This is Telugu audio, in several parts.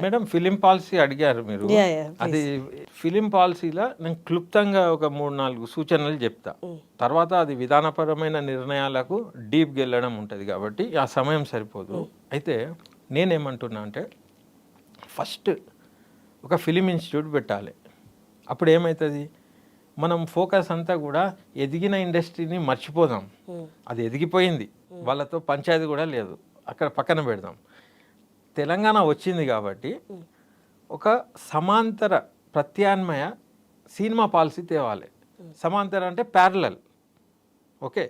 మేడం ఫిలిం పాలసీ అడిగారు మీరు. అది ఫిలిం పాలసీలో నేను క్లుప్తంగా ఒక మూడు నాలుగు సూచనలు చెప్తా. తర్వాత అది విధానపరమైన నిర్ణయాలకు డీప్గా వెళ్ళడం ఉంటుంది కాబట్టి ఆ సమయం సరిపోదు. అయితే నేనేమంటున్నా అంటే ఫస్ట్ ఒక ఫిలిం ఇన్స్టిట్యూట్ పెట్టాలి. అప్పుడు ఏమవుతుంది మనం ఫోకస్ అంతా కూడా ఎదిగిన ఇండస్ట్రీని మర్చిపోదాం. అది ఎదిగిపోయింది. వాళ్ళతో పంచాయతీ కూడా లేదు. అక్కడ పక్కన పెడదాం. తెలంగాణ వచ్చింది కాబట్టి ఒక సమాంతర ప్రత్యామ్నాయ సినిమా పాలసీ తేవాలి. సమాంతర అంటే ప్యారలల్ ఓకే?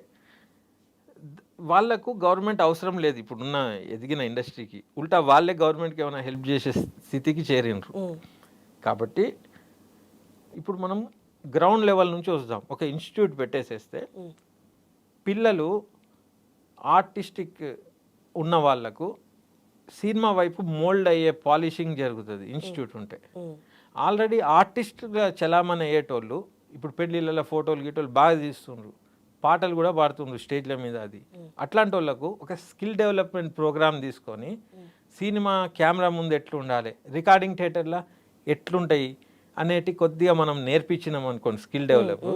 వాళ్ళకు గవర్నమెంట్ అవసరం లేదు ఇప్పుడున్న ఎదిగిన ఇండస్ట్రీకి. ఉల్టా వాళ్ళే గవర్నమెంట్కి ఏమైనా హెల్ప్ చేసే స్థితికి చేరినరు కాబట్టి ఇప్పుడు మనం గ్రౌండ్ లెవెల్ నుంచి వస్తాం. ఒక ఇన్స్టిట్యూట్ పెట్టేసేస్తే పిల్లలు ఆర్టిస్టిక్ ఉన్న వాళ్ళకు సినిమా వైపు మోల్డ్ అయ్యే పాలిషింగ్ జరుగుతుంది ఇన్స్టిట్యూట్ ఉంటే. ఆల్రెడీ ఆర్టిస్ట్గా చలామణి అయ్యేటోళ్ళు ఇప్పుడు పెళ్ళిళ్ళ ఫోటోలు గీటోలు బాగా తీస్తుండ్రు. పాటలు కూడా పాడుతుండ్రు స్టేజ్ల మీద అది. అట్లాంటి వాళ్ళకు ఒక స్కిల్ డెవలప్మెంట్ ప్రోగ్రామ్ తీసుకొని సినిమా కెమెరా ముందు ఎట్లా ఉండాలి రికార్డింగ్ థియేటర్లో ఎట్లుంటాయి అనేటి కొద్దిగా మనం నేర్పించినాం అనుకోండి స్కిల్ డెవలప్.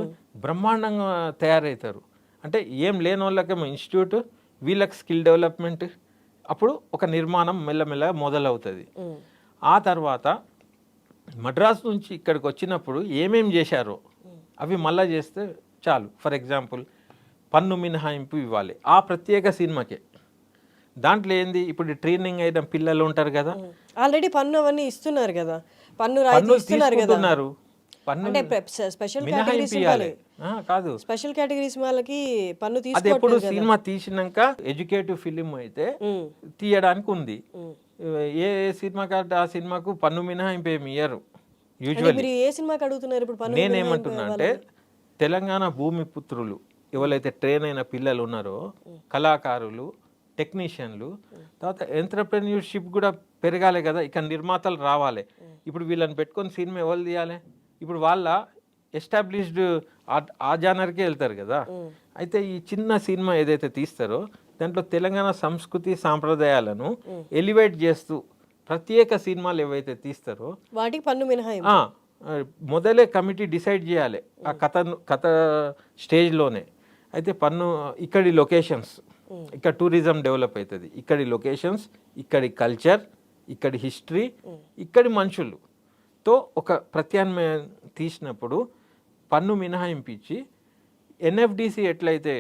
బ్రహ్మాండంగా తయారవుతారు. అంటే ఏం లేని వాళ్ళకేమో ఇన్స్టిట్యూట్ వీళ్ళకి స్కిల్ డెవలప్మెంట్ అప్పుడు ఒక నిర్మాణం మెల్లమెల్లగా మొదలవుతుంది. ఆ తర్వాత మద్రాస్ నుంచి ఇక్కడికి వచ్చినప్పుడు ఏమేం చేశారో అవి మళ్ళా చేస్తే చాలు. ఫర్ ఎగ్జాంపుల్ పన్ను మినహాయింపు ఇవ్వాలి. ఆ ప్రత్యేక సినిమాకే. దాంట్లో ఏంది? ఇప్పుడు ట్రైనింగ్ అయిన పిల్లలు ఉంటారు కదా. ఆల్రెడీ పన్ను అవన్నీ ఇస్తున్నారు కదా. పన్ను పన్ను ఇస్తున్నారు కదా. తీసుకుంటున్నారు. పన్ను అంటే స్పెషల్ కేటగిరీస్ కాదు. స్పెషల్ కేటగిరీస్ వాళ్ళకి పన్ను అది ఎప్పుడు సినిమా తీసినాక ఎడ్యుకేటివ్ ఫిలిం అయితే తీయడానికి ఉంది. ఏ సినిమా కాబట్టి ఆ సినిమాకు పన్ను మినహాయింపు ఏమి ఇయ్యరు. యూజువల్లీ ఏ సినిమాకి అడుగుతున్నారు ఇప్పుడు పన్ను నేనేమంటున్నా అంటే తెలంగాణ భూమి పుత్రులు ఎవరైతే ట్రైన్ అయిన పిల్లలు ఉన్నారో కళాకారులు టెక్నీషియన్లు తర్వాత ఎంటర్ప్రెన్యూర్షిప్ కూడా పెరగాలి కదా ఇక నిర్మాతలు రావాలి. ఇప్పుడు వీళ్ళని పెట్టుకొని సినిమా ఎవరు తీయాలి? ఇప్పుడు వాళ్ళ ఎస్టాబ్లిష్డ్ ఆ జానర్కే వెళ్తారు కదా. అయితే ఈ చిన్న సినిమా ఏదైతే తీస్తారో దాంట్లో తెలంగాణ సంస్కృతి సాంప్రదాయాలను ఎలివేట్ చేస్తూ ప్రత్యేక సినిమాలు ఏవైతే తీస్తారో వాటికి పన్ను మినహాయింపు. మొదలే కమిటీ డిసైడ్ చేయాలి ఆ కథ కథ స్టేజ్లోనే అయితే పన్ను ఇక్కడి లొకేషన్స్ ఇక్కడ టూరిజం డెవలప్ అవుతుంది ఇక్కడి లొకేషన్స్ ఇక్కడి కల్చర్ ఇక్కడి హిస్టరీ ఇక్కడి మనుషులు. తో ఒక ప్రత్యామ్నాయం తీసినప్పుడు పన్ను మినహాయింపించి ఎన్ఎఫ్డిసి ఎట్లయితే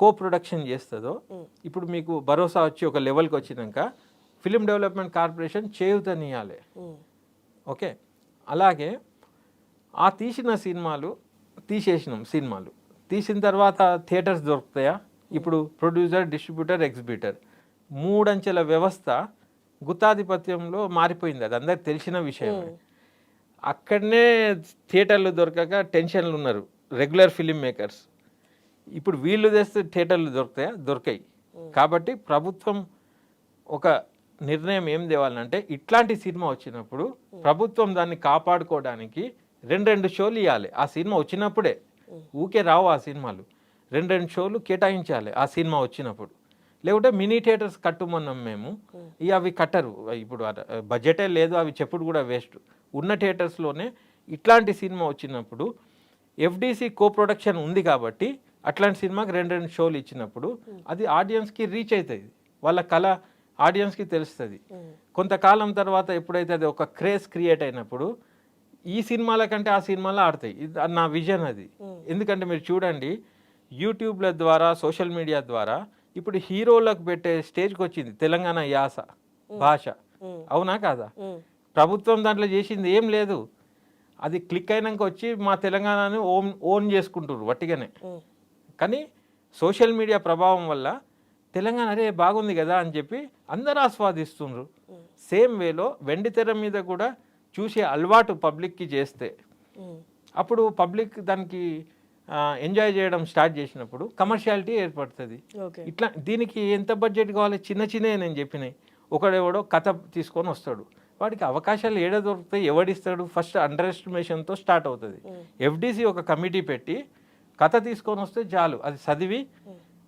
కో ప్రొడక్షన్ చేస్తుందో ఇప్పుడు మీకు భరోసా వచ్చి ఒక లెవెల్కి వచ్చినాక ఫిలిం డెవలప్మెంట్ కార్పొరేషన్ చేయుతనియాలి. ఓకే? అలాగే ఆ తీసిన సినిమాలు తీసేసినాం సినిమాలు. తీసిన తర్వాత థియేటర్స్ దొరుకుతాయా? ఇప్పుడు ప్రొడ్యూసర్ డిస్ట్రిబ్యూటర్ ఎగ్జిబ్యూటర్. మూడంచెల వ్యవస్థ గుత్తాధిపత్యంలో మారిపోయింది అది అందరికి తెలిసిన విషయం అక్కడనే థియేటర్లు దొరకక టెన్షన్లు ఉన్నారు రెగ్యులర్ ఫిలిం మేకర్స్. ఇప్పుడు వీళ్ళు తెస్తే థియేటర్లు దొరుకుతాయా? దొరకాయి. కాబట్టి ప్రభుత్వం ఒక నిర్ణయం ఏం తేవాలంటే ఇట్లాంటి సినిమా వచ్చినప్పుడు ప్రభుత్వం దాన్ని కాపాడుకోవడానికి రెండు రెండు షోలు ఇవ్వాలి ఆ సినిమా వచ్చినప్పుడే. ఊకే రావు ఆ సినిమాలు. రెండు రెండు షోలు కేటాయించాలి ఆ సినిమా వచ్చినప్పుడు. లేకుంటే మినీ థియేటర్స్ కట్టుమన్నాం మేము. ఇక అవి కట్టరు. ఇప్పుడు బడ్జెటే లేదు అవి చెప్పుడు కూడా వేస్ట్ ఉన్న థియేటర్స్లోనే ఇట్లాంటి సినిమా వచ్చినప్పుడు ఎఫ్డిసి కో ప్రొడక్షన్ ఉంది కాబట్టి అట్లాంటి సినిమాకి రెండు రెండు షోలు ఇచ్చినప్పుడు అది ఆడియన్స్కి రీచ్ అవుతుంది వాళ్ళ కళ ఆడియన్స్కి తెలుస్తుంది. కొంతకాలం తర్వాత ఎప్పుడైతే అది ఒక క్రేజ్ క్రియేట్ అయినప్పుడు ఈ సినిమాల కంటే ఆ సినిమాలో ఆడతాయి. నా విజన్ అది. ఎందుకంటే మీరు చూడండి యూట్యూబ్ల ద్వారా సోషల్ మీడియా ద్వారా ఇప్పుడు హీరోలకు పెట్టే స్టేజ్కి వచ్చింది తెలంగాణ యాస భాష. అవునా కాదా? ప్రభుత్వం దాంట్లో చేసింది ఏం లేదు. అది క్లిక్ అయినాక వచ్చి మా తెలంగాణని ఓన్ ఓన్ చేసుకుంటారు వట్టిగానే. కానీ సోషల్ మీడియా ప్రభావం వల్ల తెలంగాణ అరే బాగుంది కదా అని చెప్పి అందరూ ఆస్వాదిస్తుండ్రు. సేమ్ వేలో వెండి తెర మీద కూడా చూసే అలవాటు పబ్లిక్కి చేస్తే. అప్పుడు పబ్లిక్ దానికి ఎంజాయ్ చేయడం స్టార్ట్ చేసినప్పుడు కమర్షియాలిటీ ఏర్పడుతుంది. ఇట్లా దీనికి ఎంత బడ్జెట్ కావాలి? చిన్న చిన్నవి నేను చెప్పినాయి. ఒకడెవడో కథ తీసుకొని వస్తాడు. వాడికి అవకాశాలు ఏడ దొరుకుతాయి? ఎవడిస్తాడు? ఫస్ట్ అండర్ ఎస్టిమేషన్తో స్టార్ట్ అవుతుంది. ఎఫ్డిసి ఒక కమిటీ పెట్టి కథ తీసుకొని వస్తే చాలు. అది చదివి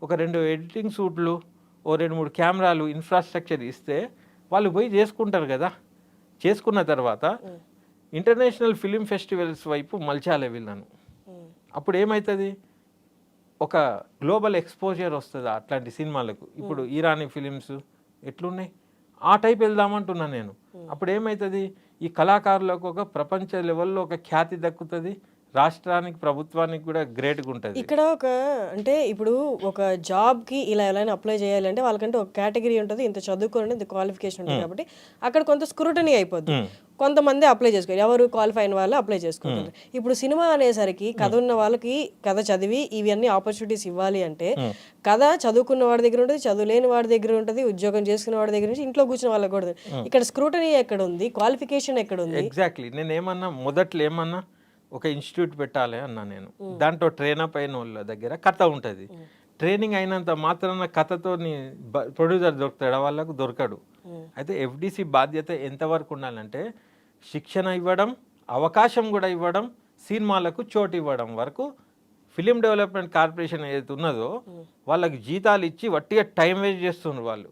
ఒక రెండు ఎడిటింగ్ సూట్లు ఓ రెండు మూడు కెమెరాలు ఇన్ఫ్రాస్ట్రక్చర్ ఇస్తే వాళ్ళు పోయి చేసుకుంటారు కదా? చేసుకున్న తర్వాత ఇంటర్నేషనల్ ఫిలిం ఫెస్టివల్స్ వైపు మలచాలి వీళ్ళను. అప్పుడు ఏమవుతుంది ఒక గ్లోబల్ ఎక్స్పోజర్ వస్తుంది అట్లాంటి సినిమాలకు. ఇప్పుడు ఇరానీ ఫిలిమ్స్ ఎట్లున్నాయి? ఆ టైప్ వెళ్దామంటున్నా నేను. అప్పుడు ఏమవుతుంది ఈ కళాకారులకు ఒక ప్రపంచ లెవెల్లో ఒక ఖ్యాతి దక్కుతుంది. రాష్ట్రానికి ప్రభుత్వానికి కూడా గ్రేట్గా ఉంటుంది. ఇక్కడ ఒక అంటే ఇప్పుడు ఒక జాబ్కి ఇలా ఎలా అప్లై చేయాలంటే వాళ్ళకంటే ఒక కేటగిరీ ఉంటుంది. ఇంత చదువుకోండి ఇంత క్వాలిఫికేషన్ ఉంటుంది కాబట్టి అక్కడ కొంత స్క్రూటనీ అయిపోద్ది. కొంతమంది అప్లై చేసుకోవాలి ఎవరు క్వాలిఫై అయిన వాళ్ళు అప్లై చేసుకుంటారు. ఇప్పుడు సినిమా అనేసరికి కథ ఉన్న వాళ్ళకి కథ చదివి ఇవన్నీ ఆపర్చునిటీస్ ఇవ్వాలి అంటే కథ చదువుకున్న వాడి దగ్గర ఉంటుంది చదువులేని వాడి దగ్గర ఉంటుంది ఉద్యోగం చేసుకున్న వాడి దగ్గర నుంచి ఇంట్లో కూర్చున్న వాళ్ళకి కూడా. ఇక్కడ స్క్రూటనీ ఎక్కడ ఉంది? క్వాలిఫికేషన్ ఎక్కడ ఉంది? ఎగ్జాక్ట్లీ నేను ఏమన్నా మొదట్లో ఏమన్నా ఒక ఇన్స్టిట్యూట్ పెట్టాలి అన్నా నేను. దాంట్లో ట్రైన్ అప్ అయిన వాళ్ళ దగ్గర కథ ఉంటుంది. ట్రైనింగ్ అయినంత మాత్రాన కథతో ప్రొడ్యూసర్ దొరుకుతాడు? వాళ్ళకు దొరకడు. అయితే ఎఫ్డిసి బాధ్యత ఎంతవరకు ఉండాలంటే శిక్షణ ఇవ్వడం అవకాశం కూడా ఇవ్వడం సినిమాలకు చోటు ఇవ్వడం వరకు ఫిలిం డెవలప్మెంట్ కార్పొరేషన్ ఏదైతే ఉన్నదో వాళ్ళకి జీతాలు ఇచ్చి వట్టిగా టైం వేస్ట్ చేస్తున్నారు వాళ్ళు.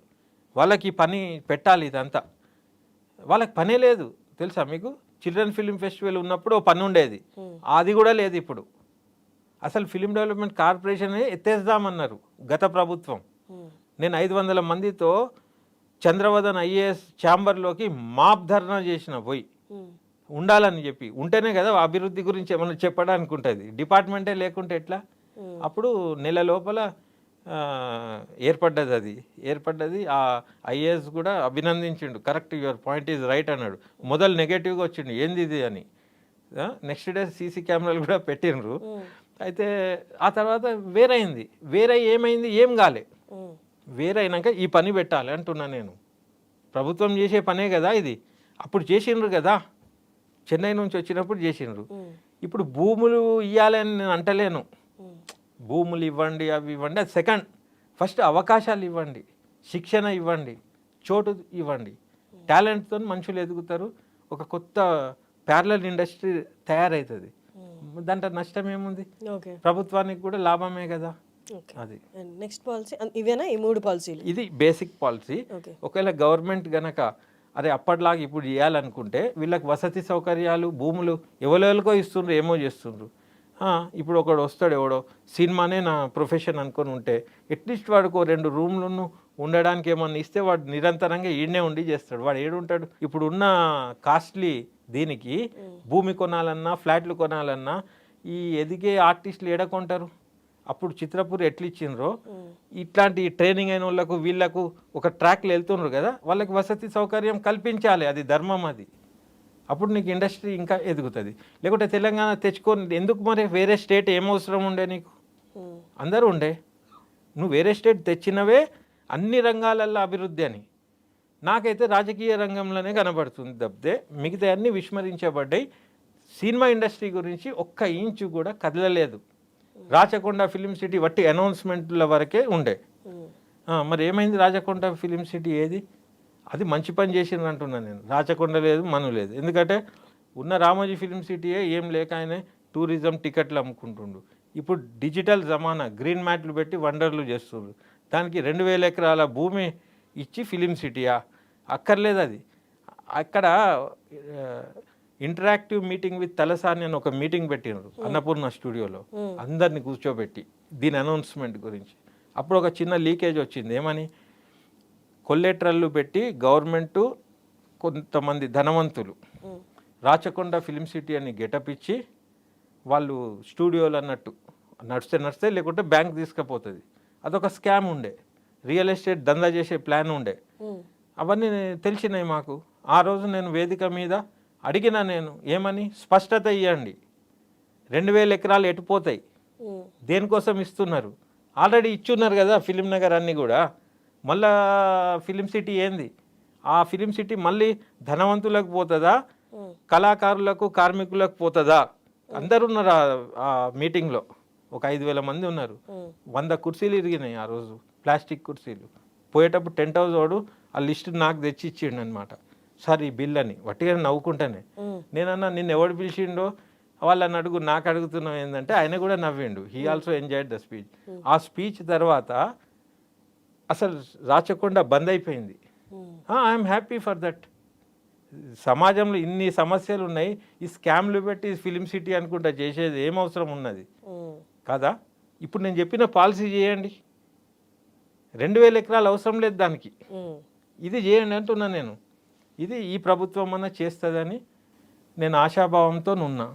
వాళ్ళకి పని పెట్టాలి ఇదంతా. వాళ్ళకి పనే లేదు. తెలుసా మీకు? చిల్డ్రన్ ఫిలిం ఫెస్టివల్ ఉన్నప్పుడు ఓ పని ఉండేది. అది కూడా లేదు ఇప్పుడు. అసలు ఫిలిం డెవలప్మెంట్ కార్పొరేషన్ ఎత్తేద్దామన్నారు గత ప్రభుత్వం. ఉమ్. నేను ఐదు వందల మందితో చంద్రవదన్ ఐఏఎస్ ఛాంబర్లోకి మాప్ ధర్నా చేసిన పోయి. ఉమ్. ఉండాలని చెప్పి. ఉంటేనే కదా అభివృద్ధి గురించి ఏమైనా చెప్పడానికి ఉంటుంది డిపార్ట్మెంటే లేకుంటే ఎట్లా? అప్పుడు నెల లోపల ఏర్పడ్డది అది. ఏర్పడ్డది ఆ ఐఏఎస్ కూడా అభినందించిండు. Correct your point is right అన్నాడు. మొదలు నెగటివ్గా వచ్చిండు. ఏంది ఇది అని. నెక్స్ట్ డే సీసీ కెమెరాలు కూడా పెట్టిండ్రు. అయితే ఆ తర్వాత వేరైంది. వేరే ఏమైంది? ఏం కాలే. వేరైనాక ఈ పని పెట్టాలి అంటున్నా నేను. ప్రభుత్వం చేసే పనే కదా ఇది. అప్పుడు చేసిండ్రు కదా. చెన్నై నుంచి వచ్చినప్పుడు చేసిండ్రు. ఇప్పుడు భూములు ఇవ్వాలని నేను అంటలేను. భూములు ఇవ్వండి అవి ఇవ్వండి. అది సెకండ్ ఫస్ట్ అవకాశాలు ఇవ్వండి శిక్షణ ఇవ్వండి చోటు ఇవ్వండి. టాలెంట్తో మనుషులు ఎదుగుతారు. ఒక కొత్త ప్యారలల్ ఇండస్ట్రీ తయారవుతుంది దాంట్లో నష్టం ఏముంది? ప్రభుత్వానికి కూడా లాభమే కదా. అది. నెక్స్ట్ పాలసీ ఇవేనా? ఈ మూడు పాలసీలు ఇది బేసిక్ పాలసీ ఒకవేళ గవర్నమెంట్ గనక అరే అప్పటిలాగా ఇప్పుడు చేయాలనుకుంటే వీళ్ళకి వసతి సౌకర్యాలు భూములు ఎవరెవరికో ఇస్తుండ్రు ఏమో చేస్తుండ్రు. ఇప్పుడు ఒకడు వస్తాడు ఎవడో సినిమానే నా ప్రొఫెషన్ అనుకొని ఉంటే అట్లీస్ట్ వాడికి రెండు రూమ్లను ఉండడానికి ఏమన్నా ఇస్తే వాడు నిరంతరంగా ఈడనే ఉండి చేస్తాడు. వాడు ఏడుంటాడు? ఇప్పుడు ఉన్న కాస్ట్లీ దీనికి భూమి కొనాలన్నా ఫ్లాట్లు కొనాలన్నా ఈ ఎదిగే ఆర్టిస్టులు ఏడ కొంటారు అప్పుడు చిత్రపూర్ ఎట్లా ఇచ్చిండ్రో ఇట్లాంటి ట్రైనింగ్ అయిన వాళ్ళకు వీళ్ళకు ఒక ట్రాక్లు వెళ్తుండ్రు కదా వాళ్ళకి వసతి సౌకర్యం కల్పించాలి అది ధర్మం అది. అప్పుడు నీకు ఇండస్ట్రీ ఇంకా ఎదుగుతుంది. లేకుంటే తెలంగాణ తెచ్చుకొని ఎందుకు మరి వేరే స్టేట్ ఏం అవసరం ఉండే నీకు. అందరూ ఉండే. నువ్వు వేరే స్టేట్ తెచ్చినవే అన్ని రంగాలల్లో అభివృద్ధి అని. నాకైతే రాజకీయ రంగంలోనే కనబడుతుంది తప్పితే మిగతా అన్ని విస్మరించబడ్డాయి. సినిమా ఇండస్ట్రీ గురించి ఒక్క ఇంచు కూడా కదలలేదు. రాచకొండ ఫిలిం సిటీ వట్టి అనౌన్స్మెంట్ల వరకే ఉండే. మరి ఏమైంది రాచకొండ ఫిలిం సిటీ ఏది? అది మంచి పని చేసింది అంటున్నాను నేను. రాచకొండ లేదు మను లేదు. ఎందుకంటే ఉన్న రామోజీ ఫిలిం సిటీయే ఏం లేక ఆయన టూరిజం టికెట్లు అమ్ముకుంటుండు. ఇప్పుడు డిజిటల్ జమానా గ్రీన్ మ్యాట్లు పెట్టి వండర్లు చేస్తుండ్రు దానికి రెండు వేల ఎకరాల భూమి ఇచ్చి ఫిలిం సిటీయా? అక్కర్లేదు అది. అక్కడ ఇంటరాక్టివ్ మీటింగ్ విత్ తలసాని అని ఒక మీటింగ్ పెట్టినారు అన్నపూర్ణ స్టూడియోలో. అందరిని కూర్చోబెట్టి దీని అనౌన్స్మెంట్ గురించి. అప్పుడు ఒక చిన్న లీకేజ్ వచ్చింది. ఏమని? కొల్లెట్రల్లు పెట్టి గవర్నమెంటు కొంతమంది ధనవంతులు. రాచకొండ ఫిలిం సిటీ అని గెటప్ ఇచ్చి వాళ్ళు స్టూడియోలు అన్నట్టు నడిస్తే నడిస్తే లేకుంటే బ్యాంక్ తీసుకుపోతుంది. అదొక స్కామ్ ఉండే. రియల్ ఎస్టేట్ దందా చేసే ప్లాన్ ఉండే. అవన్నీ తెలిసినాయి మాకు. ఆ రోజు నేను వేదిక మీద అడిగిన నేను ఏమని? స్పష్టత ఇవ్వండి రెండు వేల ఎకరాలు ఎటుపోతాయి. దేనికోసం ఇస్తున్నారు? ఆల్రెడీ ఇచ్చున్నారు కదా ఫిలిం నగర్ అన్నీ కూడా. మళ్ళా ఫిలిం సిటీ ఏంది? ఆ ఫిలిం సిటీ మళ్ళీ ధనవంతులకు పోతుందా. కళాకారులకు కార్మికులకు పోతుందా? అందరు ఉన్నారు ఆ- మీటింగ్లో. ఒక ఐదు వేల మంది ఉన్నారు. వంద కుర్చీలు ఇరిగినాయి ఆ రోజు. ప్లాస్టిక్ కుర్చీలు. పోయేటప్పుడు టెంట్ హౌస్ వాడు ఆ లిస్ట్ నాకు తెచ్చి ఇచ్చిండు అనమాట సార్ ఈ బిల్ అని. వట్టిగా నవ్వుకుంటానే. నేనన్నా నిన్ను ఎవడు పిలిచిండో? వాళ్ళని అడుగు నాకు అడుగుతున్నాం ఏంటంటే ఆయన కూడా నవ్విండు. He also enjoyed the speech ఆ స్పీచ్ తర్వాత అసలు రాచకొండ బంద్ అయిపోయింది. ఐఎమ్ హ్యాపీ ఫర్ దట్ సమాజంలో ఇన్ని సమస్యలు ఉన్నాయి. ఈ స్కామ్లు పెట్టి ఫిలిం సిటీ అనుకుంటా చేసేది ఏం అవసరం ఉన్నది. ఉమ్. కాదా? ఇప్పుడు నేను చెప్పిన పాలసీ చేయండి. రెండు వేల ఎకరాలు అవసరం లేదు దానికి. ఉమ్. ఇది చేయండి అంటున్నా నేను. ఇది ఈ ప్రభుత్వం అన్న చేస్తుందని నేను ఆశాభావంతో ఉన్నా